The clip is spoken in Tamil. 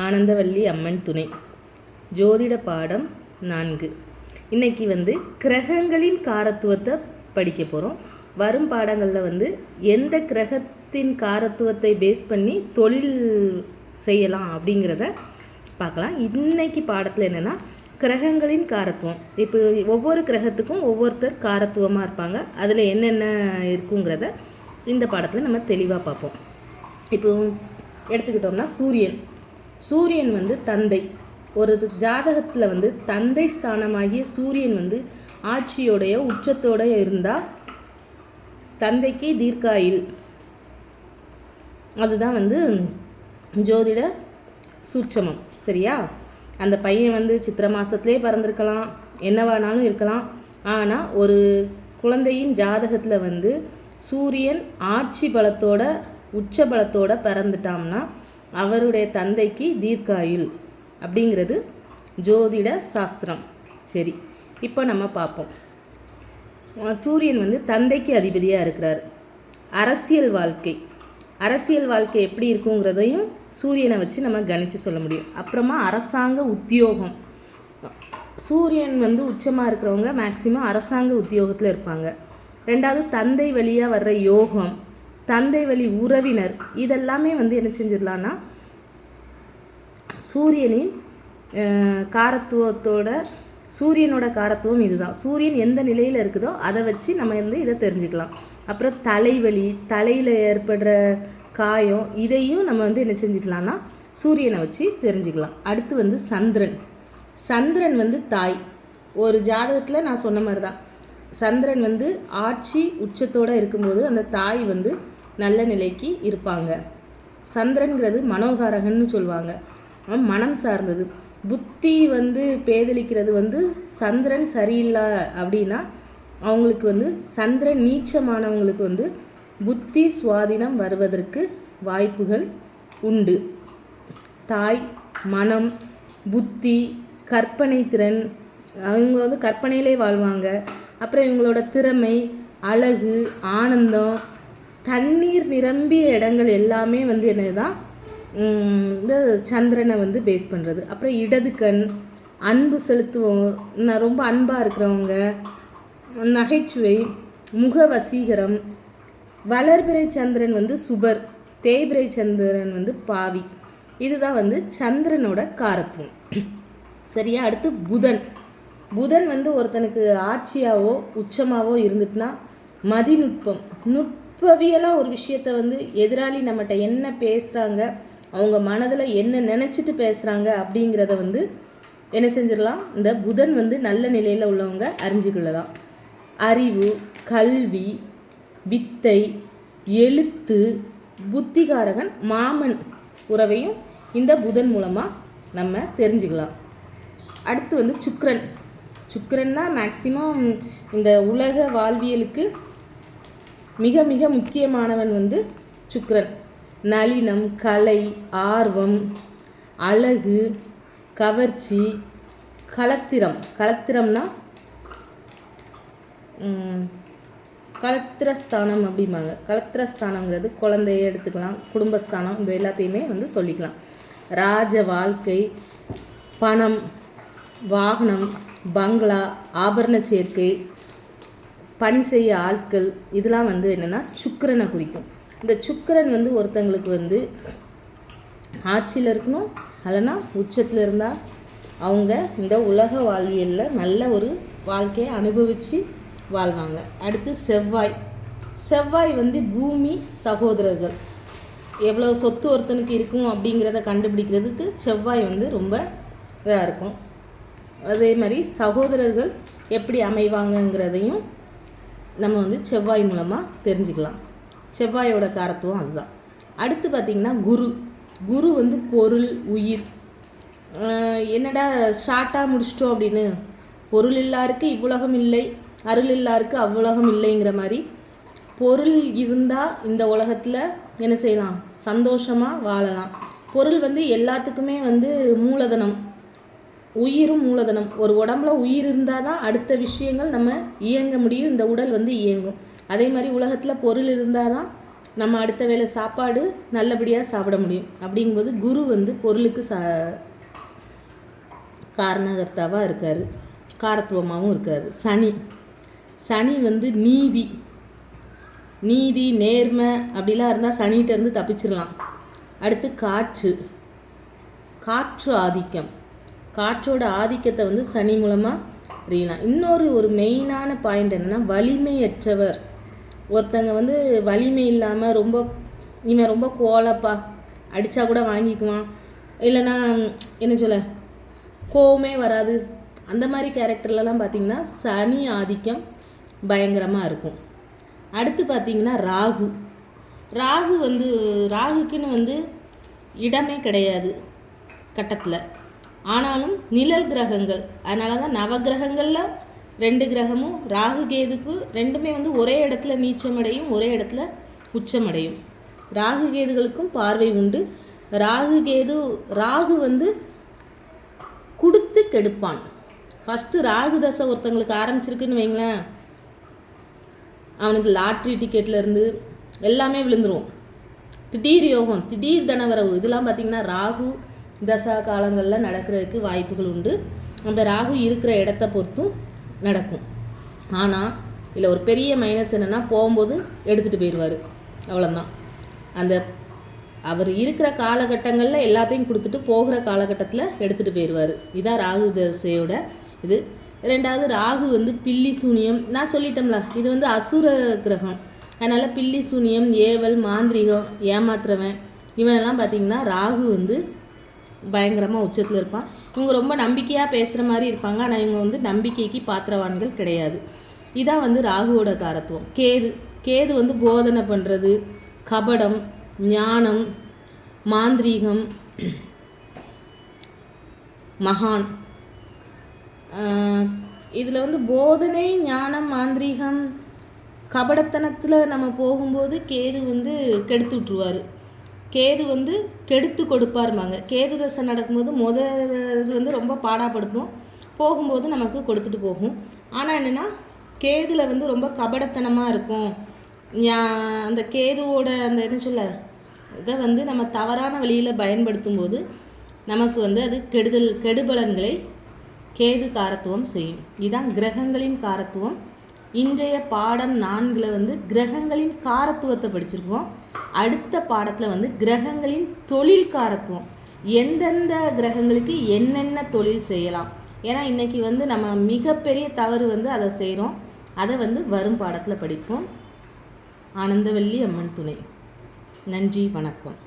ஆனந்தவல்லி அம்மன் துணை. ஜோதிட பாடம் நான்கு. இன்றைக்கி வந்து கிரகங்களின் காரத்துவத்தை படிக்க போகிறோம் வரும் பாடங்களில் வந்து எந்த கிரகத்தின் காரத்துவத்தை பேஸ் பண்ணி தொழில் செய்யலாம் அப்படிங்கிறத பார்க்கலாம். இன்னைக்கு பாடத்தில் என்னென்னா கிரகங்களின் காரத்துவம். இப்போ ஒவ்வொரு கிரகத்துக்கும் ஒவ்வொருத்தர் காரத்துவமாக இருப்பாங்க. அதில் என்னென்ன இருக்குங்கிறத இந்த பாடத்தில் நம்ம தெளிவாக பார்ப்போம். இப்போ எடுத்துக்கிட்டோம்னா சூரியன். சூரியன் வந்து தந்தை. ஒரு ஜாதகத்தில் வந்து தந்தை ஸ்தானமாகிய சூரியன் வந்து ஆட்சியோடைய உச்சத்தோடைய இருந்தால் தந்தைக்கு தீர்க்காயில். அதுதான் வந்து ஜோதிட சூட்சமம். சரியா? அந்த பையன் வந்து சித்திர மாதத்துலேயே பிறந்திருக்கலாம் என்னவானாலும் இருக்கலாம். ஆனால் ஒரு குழந்தையின் ஜாதகத்தில் வந்து சூரியன் ஆட்சி பலத்தோட உச்ச பலத்தோட பிறந்துட்டாம்னா அவருடைய தந்தைக்கு தீர்க்காயுள் அப்படிங்கிறது ஜோதிட சாஸ்திரம். சரி இப்போ நம்ம பார்ப்போம். சூரியன் வந்து தந்தைக்கு அதிபதியாக இருக்கிறார். அரசியல் வாழ்க்கை. அரசியல் வாழ்க்கை எப்படி இருக்குங்கிறதையும் சூரியனை வச்சு நம்ம கணித்து சொல்ல முடியும். அப்புறமா அரசாங்க உத்தியோகம். சூரியன் வந்து உச்சமாக இருக்கிறவங்க மேக்சிமம் அரசாங்க உத்தியோகத்தில் இருப்பாங்க. ரெண்டாவது தந்தை வழியாக வர்ற யோகம் தந்தை வழி உறவினர் இதெல்லாமே வந்து என்ன செஞ்சிடலான்னா சூரியனின் காரத்துவத்தோட சூரியனோட காரத்துவம் இதுதான். சூரியன் எந்த நிலையில் இருக்குதோ அதை வச்சு நம்ம வந்து இதை தெரிஞ்சுக்கலாம். அப்புறம் தலைவலி தலையில் ஏற்படுற காயம் இதையும் நம்ம வந்து என்ன செஞ்சுக்கலாம்னா சூரியனை வச்சு தெரிஞ்சுக்கலாம். அடுத்து வந்து சந்திரன். சந்திரன் வந்து தாய். ஒரு ஜாதகத்தில் நான் சொன்ன மாதிரி தான் சந்திரன் வந்து ஆட்சி உச்சத்தோடு இருக்கும்போது அந்த தாய் வந்து நல்ல நிலைக்கு இருப்பாங்க. சந்திரன்கிறது மனோகாரகன்னு சொல்லுவாங்க. மனம் சார்ந்தது. புத்தி வந்து பேதலிக்கிறது வந்து சந்திரன் சரியில்லை அப்படின்னா அவங்களுக்கு வந்து சந்திரன் நீச்சமானவங்களுக்கு வந்து புத்தி சுவாதீனம் வருவதற்கு வாய்ப்புகள் உண்டு. தாய் மனம் புத்தி கற்பனை திறன் அவங்க வந்து கற்பனையிலே வாழ்வாங்க. அப்புறம் இவங்களோட திறமை அழகு ஆனந்தம் தண்ணீர் நிரம்பிய இடங்கள் எல்லாமே வந்து என்னதுதான்? இந்த சந்திரனை வந்து பேஸ் பண்ணுறது அப்புறம் இடது கண் அன்பு செலுத்துவோம். நான் ரொம்ப அன்பாக இருக்கிறவங்க நகைச்சுவை முக வசீகரம் வளர்பிறை சந்திரன் வந்து சுபர் தேய்பிறை சந்திரன் வந்து பாவி. இதுதான் வந்து சந்திரனோட காரத்துவம். சரியா? அடுத்து புதன். புதன் வந்து ஒருத்தனுக்கு ஆட்சியாவோ உச்சமாவோ இருந்துட்டுனா மதிநுட்பம். நுட்பவியலாக ஒரு விஷயத்த வந்து எதிராளி நம்மகிட்ட என்ன பேசுகிறாங்க அவங்க மனதில் என்ன நினச்சிட்டு பேசுகிறாங்க அப்படிங்கிறத வந்து என்ன செஞ்சிடலாம்? இந்த புதன் வந்து நல்ல நிலையில் உள்ளவங்க அறிஞ்சிக்கொள்ளலாம் அறிவு கல்வி வித்தை எழுத்து புத்திகாரகன் மாமன் உறவையும் இந்த புதன் மூலமாக நம்ம தெரிஞ்சுக்கலாம். அடுத்து வந்து சுக்ரன் சுக்கிரன். தான் மேக்சிமம் இந்த உலக வாழ்வியலுக்கு மிக மிக முக்கியமானவன் வந்து சுக்ரன் நளினம் கலை ஆர்வம் அழகு கவர்ச்சி கலத்திரம். கலத்திரம்னா கலத்திரஸ்தானம் அப்படிம்பாங்க. கலத்திரஸ்தானங்கிறது குழந்தைய எடுத்துக்கலாம் குடும்பஸ்தானம் இந்த எல்லாத்தையுமே வந்து சொல்லிக்கலாம். ராஜ வாழ்க்கை பணம் வாகனம் பங்களா ஆபரண சேர்க்கை பணி செய்ய ஆட்கள் இதெல்லாம் வந்து என்னென்னா சுக்கரனை குறிக்கும். இந்த சுக்கரன் வந்து ஒருத்தங்களுக்கு வந்து ஆட்சியில் இருக்கணும் அல்லனா உச்சத்தில் இருந்தால் அவங்க இந்த உலக வாழ்வியலில் நல்ல ஒரு வாழ்க்கையை அனுபவித்து வாழ்வாங்க. அடுத்து செவ்வாய். செவ்வாய் வந்து பூமி சகோதரர்கள். எவ்வளோ சொத்து ஒருத்தனுக்கு இருக்கும் அப்படிங்கிறத கண்டுபிடிக்கிறதுக்கு செவ்வாய் வந்து ரொம்ப இதாக இருக்கும். அதே மாதிரி சகோதரர்கள் எப்படி அமைவாங்கங்கிறதையும் நம்ம வந்து செவ்வாய் மூலமாக தெரிஞ்சுக்கலாம். செவ்வாயோட காரத்துவம் அதுதான். அடுத்து பார்த்திங்கன்னா குரு. குரு வந்து பொருள் உயிர். என்னடா ஷார்ட்டாக முடிச்சிட்டோம் அப்படின்னு. பொருள் இல்லாருக்கு இவ்வுலகம் இல்லை அருள் இல்லாருக்கு அவ்வுலகம் இல்லைங்கிற மாதிரி. பொருள் இருந்தால் இந்த உலகத்தில் என்ன செய்யலாம்? சந்தோஷமாக வாழலாம். பொருள் வந்து எல்லாத்துக்குமே வந்து மூலதனம். உயிரும் மூலதனம். ஒரு உடம்புல உயிர் இருந்தால் தான் அடுத்த விஷயங்கள் நம்ம இயங்க முடியும். இந்த உடல் வந்து இயங்கும். அதே மாதிரி உலகத்தில் பொருள் இருந்தால் தான் நம்ம அடுத்த வேளை சாப்பாடு நல்லபடியாக சாப்பிட முடியும். அப்படிங்கும்போது குரு வந்து பொருளுக்கு சா காரணகர்த்தாவாக இருக்கார். காரத்துவமாகவும் இருக்கார். சனி. சனி வந்து நீதி. நீதி நேர்மை அப்படிலாம் இருந்தால் சனிகிட்ட இருந்து தப்பிச்சிடலாம் அடுத்து காற்று. காற்று ஆதிக்கம். காற்றோட ஆதிக்கத்தை வந்து சனி மூலமாக அறியலாம். இன்னொரு ஒரு மெயினான பாயிண்ட் என்னென்னா வலிமையற்றவர். ஒருத்தங்க வந்து வலிமை இல்லாமல் ரொம்ப இவன் ரொம்ப கோலப்பா அடித்தா கூட வாங்கிக்குவான். இல்லைன்னா என்ன சொல்ல கோவமே வராது. அந்த மாதிரி கேரக்டர்லலாம் பார்த்தீங்கன்னா சனி ஆதிக்கம் பயங்கரமாக இருக்கும். அடுத்து பார்த்தீங்கன்னா ராகு. ராகு வந்து ராகுக்குன்னு வந்து இடமே கிடையாது கட்டத்தில். ஆனாலும் நிழல் கிரகங்கள் அதனால தான் நவகிரகங்களில் ரெண்டு கிரகமும் ராகு கேதுக்கு ரெண்டுமே வந்து ஒரே இடத்துல நீச்சமடையும் ஒரே இடத்துல உச்சமடையும். ராகு கேதுகளுக்கும் பார்வை உண்டு. ராகு கேது ராகு வந்து கொடுத்து கெடுப்பான். ஃபஸ்ட்டு ராகு தசை ஒருத்தங்களுக்கு ஆரம்பிச்சிருக்குன்னு வைங்களேன். அவனுக்கு லாட்ரி டிக்கெட்லேருந்து எல்லாமே விழுந்துருவோம் திடீர் யோகம் திடீர் தனவரவு இதெல்லாம் பார்த்திங்கன்னா ராகு தசா காலங்களில் நடக்கிறதுக்கு வாய்ப்புகள் உண்டு. அந்த ராகு இருக்கிற இடத்த பொறுத்தும் நடக்கும். ஆனால் இதில் ஒரு பெரிய மைனஸ் என்னென்னா போகும்போது எடுத்துகிட்டு போயிடுவார் அவ்வளோதான் அந்த அவர் இருக்கிற காலகட்டங்களில் எல்லாத்தையும் கொடுத்துட்டு போகிற காலகட்டத்தில் எடுத்துகிட்டு போயிடுவார் இதான் ராகு தசையோட இது. ரெண்டாவது ராகு வந்து பில்லி சூனியம். நான் சொல்லிட்டோம்ல இது வந்து அசுர கிரகம். அதனால் பில்லி சூனியம் ஏவல் மாந்திரிகம் ஏமாத்துறவன் இவனெல்லாம் பார்த்திங்கன்னா ராகு வந்து பயங்கரமாக உச்சத்தில் இருப்பான். இவங்க ரொம்ப நம்பிக்கையாக பேசுகிற மாதிரி இருப்பாங்க. ஆனால் இவங்க வந்து நம்பிக்கைக்கு பாத்திரவான்கள் கிடையாது. இதான் வந்து ராகுவோட காரத்துவம். கேது கேது வந்து போதனை பண்ணுறது கபடம் ஞானம் மாந்திரீகம் மகான். இதில் வந்து போதனை ஞானம் மாந்திரீகம் கபடத்தனத்தில் நம்ம போகும்போது கேது வந்து கெடுத்து விட்ருவார் கேது வந்து கெடுத்து கொடுப்பாருமாங்க கேது தசை நடக்கும்போது முத இது வந்து ரொம்ப பாடாப்படுத்தும். போகும்போது நமக்கு கொடுத்துட்டு போகும். ஆனால் என்னென்னா கேதில் வந்து ரொம்ப கபடத்தனமாக இருக்கும். அந்த கேதுவோட அந்த என்ன சொல்ல இதை வந்து நம்ம தவறான வழியில் பயன்படுத்தும் போது நமக்கு வந்து அது கெடுதல் கெடுபலன்களை கேது காரத்துவம் செய்யும். இதுதான் கிரகங்களின் காரத்துவம். இன்றைய பாடம் நான்கில் வந்து கிரகங்களின் காரத்துவத்தை படிச்சிருக்கோம். அடுத்த பாடத்தில் வந்து கிரகங்களின் தொழில் காரத்துவம். எந்தெந்த கிரகங்களுக்கு என்னென்ன தொழில் செய்யலாம்? ஏன்னா இன்றைக்கி வந்து நம்ம மிகப்பெரிய தவறு வந்து அதை செய்கிறோம் அதை வந்து வரும் பாடத்தில் படிப்போம். ஆனந்தவல்லி அம்மன் துணை. நன்றி வணக்கம்.